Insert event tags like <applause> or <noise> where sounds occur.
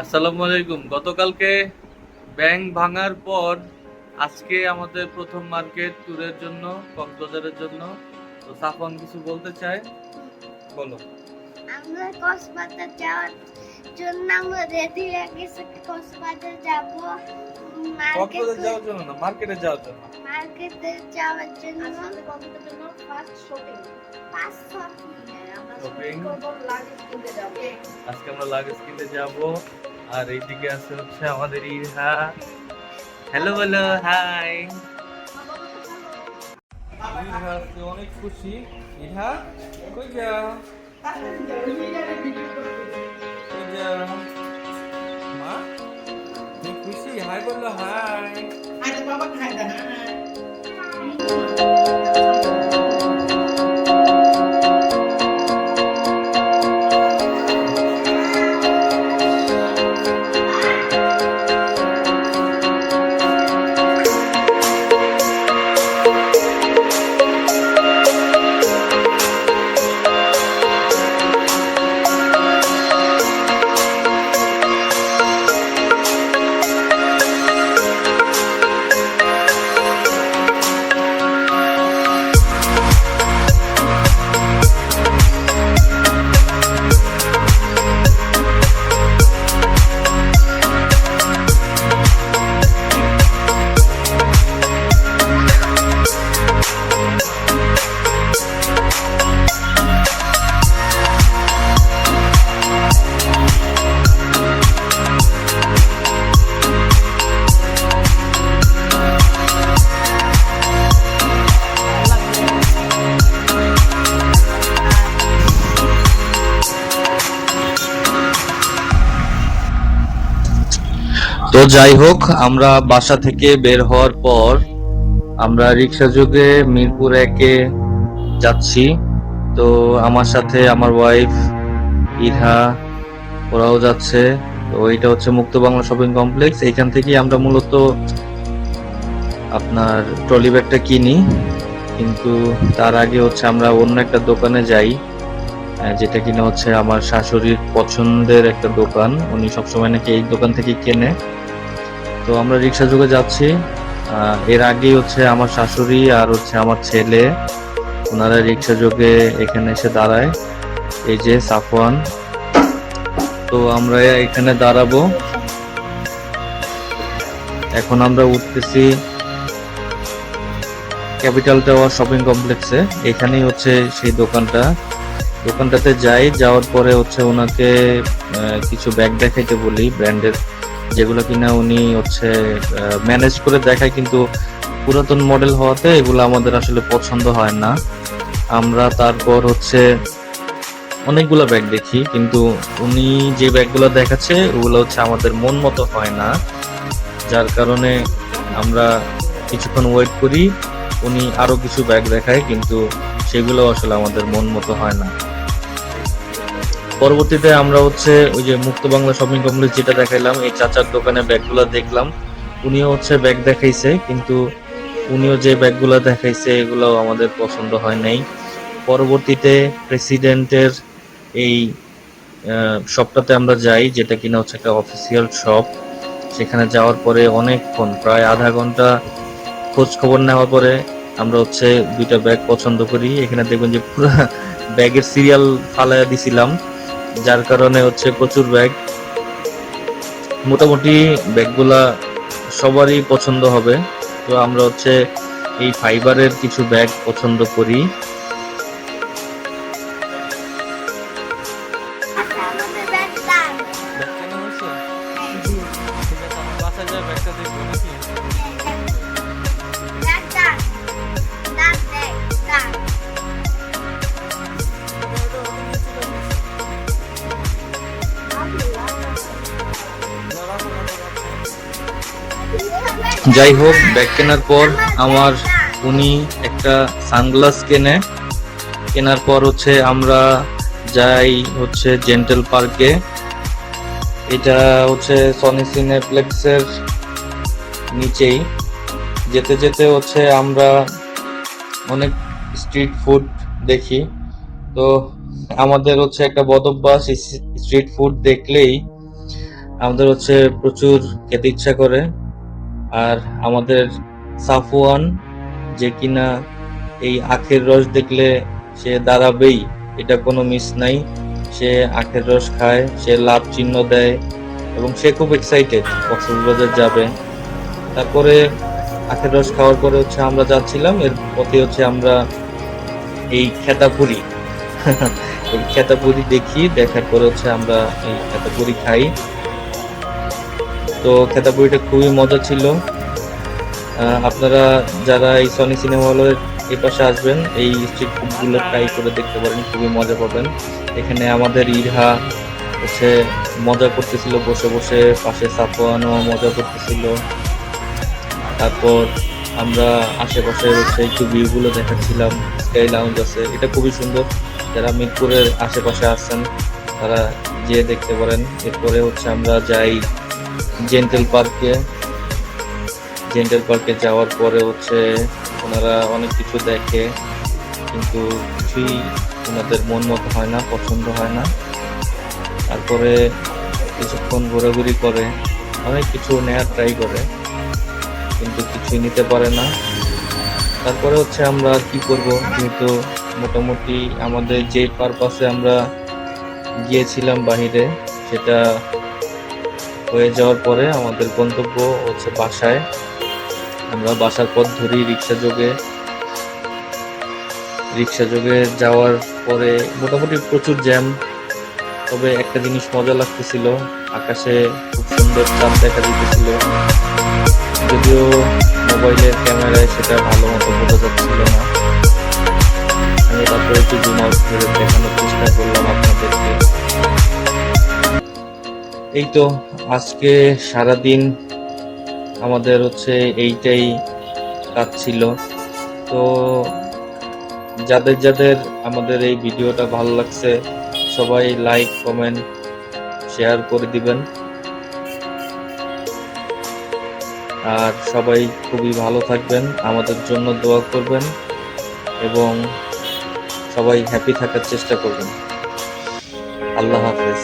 আসসালামু আলাইকুম। গতকালকে ব্যাংক ভাঙার পর আজকে আমাদের প্রথম মার্কেট ট্যুরের জন্য কক্সবাজারের জন্য। তো সাফন কিছু বলতে চায়? বলো। আমরা কক্সবাজার যাওয়ার জন্য আমরা রেডি হয়ে গেছি কক্সবাজার যাব কক্সবাজার যাওয়ার জন্য না মার্কেটে যাওয়ার জন্য। মার্কেটে যাওয়ার জন্য আসলে কক্সবাজারের জন্য ফার্স্ট শপিং পাঁচ আমরা শপিং করব লাগেজ কিনতে যাব। আজকে আমরা লাগেজ কিনতে যাব। আর এইদিকে আছে হচ্ছে আমাদের ইরহা। হ্যালো বলো হাই অনেক খুশি। ইরহা কই যাও কই যাও মা তুমি খুশি? হাই বলল হাই। আরে বাবা খাই না। তো যাই হোক, আমরা বাসা থেকে বের হওয়ার পর আমরা রিক্সা যোগে মিরপুর একে যাচ্ছি। তো আমার সাথে আমার ওয়াইফ ইরহা, ওরাও যাচ্ছে। তো এটা হচ্ছে মুক্ত বাংলা শপিং কমপ্লেক্স এখান থেকেই আমরা মূলত আপনার ট্রলি ব্যাগটা কিনি। কিন্তু তার আগে হচ্ছে আমরা অন্য একটা দোকানে যাই যেটা কিনা হচ্ছে আমার শাশুড়ির পছন্দের একটা দোকান। উনি সবসময় নাকি এই দোকান থেকে কেনে। তো আমরা রিক্সা যোগে যাচ্ছি। এর আগেই হচ্ছে আমার শাশুড়ি আর হচ্ছে আমার ছেলে, ওনারা রিক্সা যোগে এখানে এসে দাঁড়ায়। এই যে সাফওয়ান। তো আমরা এখানে দাঁড়াবো। এখন আমরা উঠতেছি ক্যাপিটাল টাওয়ার শপিং কমপ্লেক্সে। এখানেই হচ্ছে সেই দোকানটা। দোকানটাতে যাই, যাওয়ার পরে হচ্ছে ওনাকে কিছু ব্যাগ দেখাইতে বলি, ব্র্যান্ডের। যেগুলো কিনা উনি হচ্ছে ম্যানেজ করে দেখায়, কিন্তু পুরাতন মডেল হওয়াতে এগুলো আমাদের আসলে পছন্দ হয় না। আমরা তারপর হচ্ছে অনেকগুলো ব্যাগ দেখি, কিন্তু উনি যে ব্যাগগুলো দেখাচ্ছে, ওগুলো হচ্ছে আমাদের মন মতো হয় না। যার কারণে আমরা কিছুক্ষণ ওয়েট করি, উনি আরও কিছু ব্যাগ দেখায়, কিন্তু সেগুলো আসলে আমাদের মন মতো হয় না। পরবর্তীতে আমরা হচ্ছে ওই যে মুক্ত বাংলা শপিং কমপ্লেক্স যেটা দেখাইলাম, এই চাচার দোকানে ব্যাগগুলো দেখলাম। উনিও হচ্ছে ব্যাগ দেখাইছে, কিন্তু উনিও যে ব্যাগগুলো দেখাইছে এগুলো আমাদের পছন্দ হয় নাই। পরবর্তীতে প্রেসিডেন্টের এই শপটাতে আমরা যাই, যেটা কিনা হচ্ছে একটা অফিসিয়াল শপ সেখানে যাওয়ার পরে অনেকক্ষণ, প্রায় আধা ঘণ্টা খোঁজ খবর নেওয়ার পরে আমরা হচ্ছে দুইটা ব্যাগ পছন্দ করি। এখানে দেখবেন যে পুরো ব্যাগের সিরিয়াল ফালাইয়া দিছিলাম। যার কারণে হচ্ছে প্রচুর ব্যাগ মোটামুটি ব্যাগগুলা সবারই পছন্দ হবে। তো আমরা হচ্ছে এই ফাইবারের কিছু ব্যাগ পছন্দ করি। যাই হোক ব্যাগ কেনার পর আমার উনি একটা সানগ্লাস কেনে। কেনার পর হচ্ছে আমরা যাই হচ্ছে জেন্টেল পার্কে। এটা হচ্ছে সনি সিনেপ্লেক্সের নিচেই। যেতে যেতে হচ্ছে আমরা অনেক স্ট্রিট ফুড দেখি। তো আমাদের হচ্ছে একটা বদভ্যাস স্ট্রিট ফুড দেখলেই আমাদের হচ্ছে প্রচুর খেতে ইচ্ছা করে। আর আমাদের সাফওয়ান যে কিনা এই আখের রস দেখলে সে দাঁড়াবেই, এটা কোনো মিস নাই। সে আখের রস খায়, সে লাভ চিহ্ন দেয় এবং সে খুব এক্সাইটেড কক্সবাজার যাবে। তারপরে আখের রস খাওয়ার পরে হচ্ছে আমরা যাচ্ছিলাম, এর পথে হচ্ছে আমরা এই খেতাপুরি। <laughs> এই খেতাপুরি দেখি, দেখার পরে হচ্ছে আমরা এই খেতাপুরি খাই। তো খেতাপুরিটা খুবই মজা ছিল। আপনারা যারা এই সনি সিনেমা হলের এই পাশে আসবেন, এই স্ট্রিট ফুডগুলো ট্রাই করে দেখতে পারেন, খুবই মজা পাবেন। এখানে আমাদের ইরহা হচ্ছে মজা করতেছিল, বসে বসে পাশে সাফওয়ানও মজা করতেছিল। তারপর আমরা আশেপাশে হচ্ছে একটু ভিউগুলো দেখাচ্ছিলাম স্কাই লাউঞ্জ আছে, এটা খুবই সুন্দর। যারা মিরপুরের আশেপাশে আসছেন, তারা যেয়ে দেখতে পারেন। এরপরে হচ্ছে আমরা যাই জেন্টেল পার্কে। জেন্টেল পার্কে যাওয়ার পরে হচ্ছে ওনারা অনেক কিছু দেখে, কিন্তু কিছুই ওনাদের মন মতো হয় না, পছন্দ হয় না। তারপরে কিছুক্ষণ ঘোরাঘুরি করে, অনেক কিছু নেওয়ার ট্রাই করে, কিন্তু কিছুই নিতে পারে না। তারপরে হচ্ছে আমরা কি করব, যেহেতু মোটামুটি আমাদের যে পারপাসে আমরা গিয়েছিলাম বাহিরে, সেটা হয়ে যাওয়ার পরে আমাদের গন্তব্য হচ্ছে বাসায়। আমরা বাসার পথ ধরি রিক্সা যোগে রিক্সা যোগে যাওয়ার পরে মোটামুটি প্রচুর জ্যাম, তবে একটা জিনিস মজা লাগতেছিল, আকাশে খুব সুন্দর চাঁদ দেখা দিতেছিল। যদিও মোবাইলের ক্যামেরায় সেটা ভালো মতো বোঝা যাচ্ছিল না। আমি তারপরে একটু জুম আউট করে দেখানোর চেষ্টা করলাম আপনাদেরকে। এই তো আজকে সারাদিন আমাদের হচ্ছে এইটাই কাজ ছিল। তো যাদের যাদের আমাদের এই ভিডিওটা ভালো লাগছে, সবাই লাইক কমেন্ট শেয়ার করে দিবেন। আর সবাই খুবই ভালো থাকবেন, আমাদের জন্য দোয়া করবেন এবং সবাই হ্যাপি থাকার চেষ্টা করবেন। আল্লাহ হাফেজ।